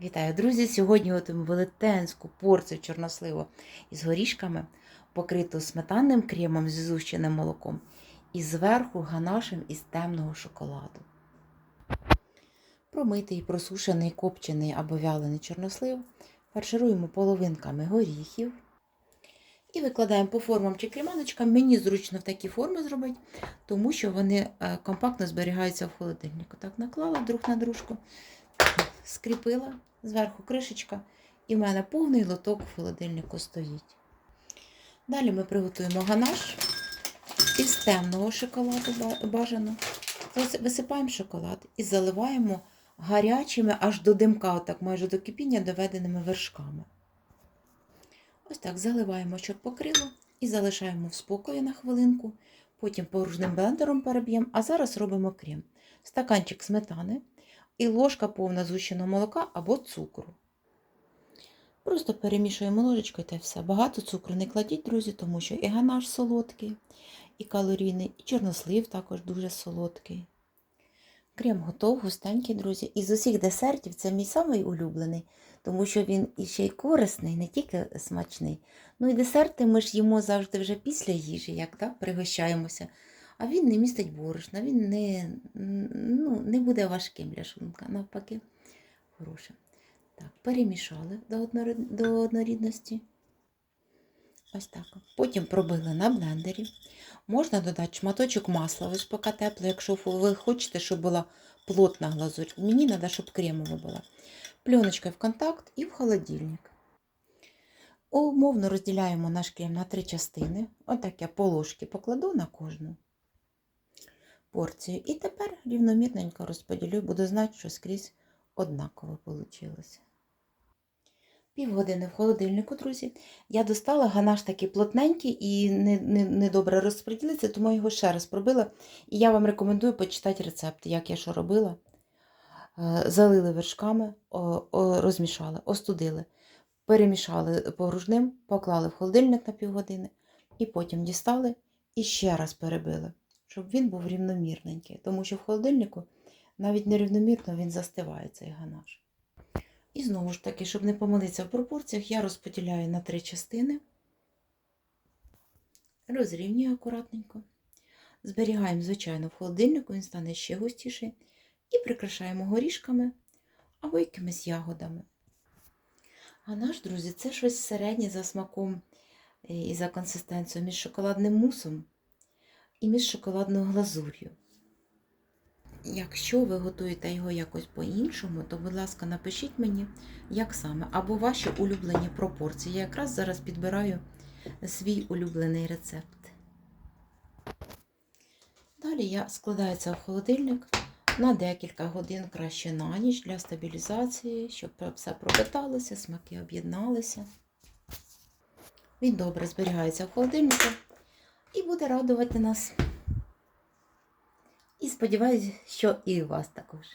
Вітаю, друзі! Сьогодні готуємо велетенську порцію чорносливу із горішками, покриту сметанним кремом з зущеним молоком, і зверху ганашем із темного шоколаду. Промитий, просушений, копчений або вялений чорнослив фаршируємо половинками горіхів і викладаємо по формам чи креманочкам. Мені зручно в такі форми зробити, тому що вони е, компактно зберігаються в холодильнику. Так наклала друг на дружку скріпила зверху кришечка, і в мене повний лоток в холодильнику стоїть. Далі ми приготуємо ганаш із темного шоколаду ба- бажано. Висипаємо шоколад і заливаємо гарячими аж до димка, отак майже до кипіння доведеними вершками. Ось так заливаємо, щоб покрило, і залишаємо в спокої на хвилинку. Потім порожним блендером переб'ємо, а зараз робимо крем. Стаканчик сметани і ложка повна згущеного молока або цукру. Просто перемішуємо ложечкою та все. Багато цукру не кладіть, друзі, тому що і ганаш солодкий, і калорійний, і чорнослив також дуже солодкий. Крем готов, густенький, друзі. Із усіх десертів це мій самий улюблений, тому що він іще й корисний, не тільки смачний. Ну і десерти ми ж їмо завжди вже після їжі, як так, пригощаємося. А він не містить борошна, він не, ну, не буде важким для шлунка, навпаки, хорошим. Так, перемішали до, однорід... до однорідності. Ось так. Потім пробили на блендері. Можна додати шматочок масла, ось поки тепло, якщо ви хочете, щоб була плотна глазурь. Мені треба, щоб кремова була. Пленочкою в контакт і в холодильник. Умовно розділяємо наш крем на три частини. Отак я по ложки покладу на кожну порцію. І тепер рівномірненько розподілю, буду знати, що скрізь однаково вийшло. Півгодини в холодильнику, друзі. Я достала ганаш такий плотненький і недобре не, не розподілиться, тому його ще раз пробила. І я вам рекомендую почитати рецепт, як я що робила. Е, Залили вершками, розмішали, остудили, перемішали погружним, поклали в холодильник на півгодини і потім дістали і ще раз перебили щоб він був рівномірненький, тому що в холодильнику навіть нерівномірно він застиває цей ганаш. І знову ж таки, щоб не помилитися в пропорціях, я розподіляю на три частини, розрівнюю акуратненько, зберігаємо, звичайно, в холодильнику, він стане ще густіший, і прикрашаємо горішками або якимись ягодами. Ганаш, друзі, це щось середнє за смаком і за консистенцією між шоколадним мусом і між шоколадною глазур'ю. Якщо ви готуєте його якось по-іншому, то, будь ласка, напишіть мені, як саме, або ваші улюблені пропорції. Я якраз зараз підбираю свій улюблений рецепт. Далі я складаю це в холодильник на декілька годин краще на ніч для стабілізації, щоб все пропиталося, смаки об'єдналися. Він добре зберігається в холодильнику і буде радувати нас. І сподіваюся, що і вас також.